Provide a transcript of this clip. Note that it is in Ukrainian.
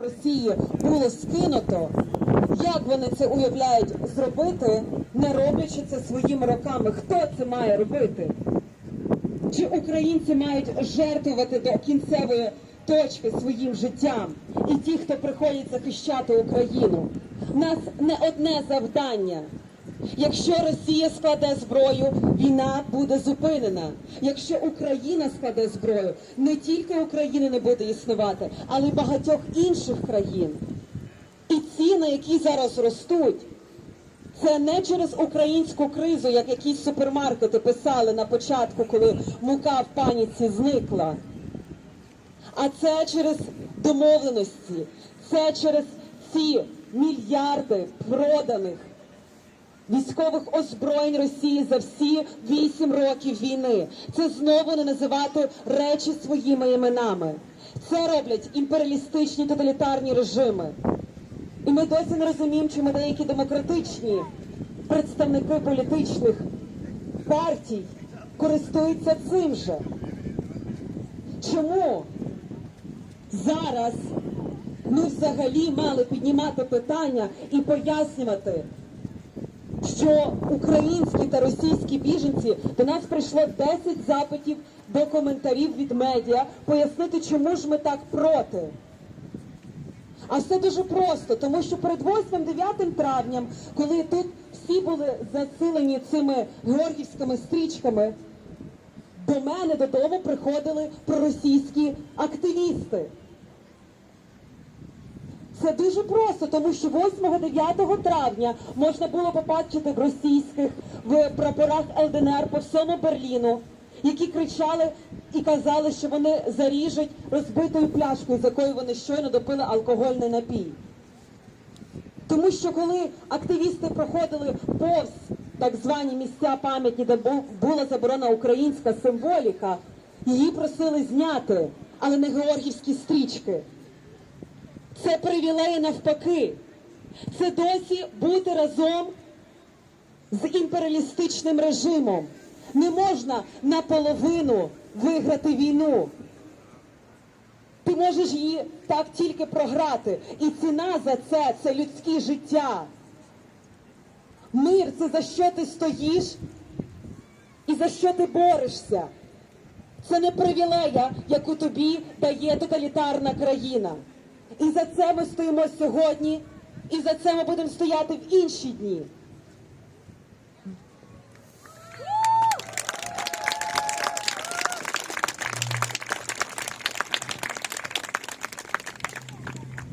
Росії було скинуто, як вони це уявляють зробити, не роблячи це своїми роками? Хто це має робити? Чи українці мають жертвувати до кінцевої точки своїм життям? І ті, хто приходять захищати Україну? У нас не одне завдання. Якщо Росія складе зброю, війна буде зупинена. Якщо Україна складе зброю, не тільки України не буде існувати, але й багатьох інших країн. І ціни, які зараз ростуть, це не через українську кризу, як якісь супермаркети писали на початку, коли мука в паніці зникла. А це через домовленості, це через ці мільярди проданих військових озброєнь Росії за всі вісім років війни. Це знову не називати речі своїми іменами. Це роблять імперіалістичні тоталітарні режими. І ми досі не розуміємо, чому деякі демократичні представники політичних партій користуються цим же. Чому зараз ми взагалі мали піднімати питання і пояснювати, що українські та російські біженці до нас прийшло 10 запитів до коментарів від медіа пояснити, чому ж ми так проти. А все дуже просто, тому що перед 8-9 травням, коли тут всі були засилені цими георгівськими стрічками, до мене додому приходили проросійські активісти. Це дуже просто, тому що 8-9 травня можна було побачити в російських в прапорах ЛДНР по всьому Берліну, які кричали і казали, що вони заріжуть розбитою пляшкою, з якої вони щойно допили алкогольний напій. Тому що коли активісти проходили повз так звані місця пам'ятні, де була заборонена українська символіка, її просили зняти, але не георгівські стрічки. Це привілеї навпаки. Це досі бути разом з імперіалістичним режимом. Не можна наполовину виграти війну. Ти можеш її так тільки програти. І ціна за це це людське життя. Мир це за що ти стоїш і за що ти борешся. Це не привілея, яку тобі дає тоталітарна країна. І за це ми стоїмо сьогодні, і за це ми будемо стояти в інші дні.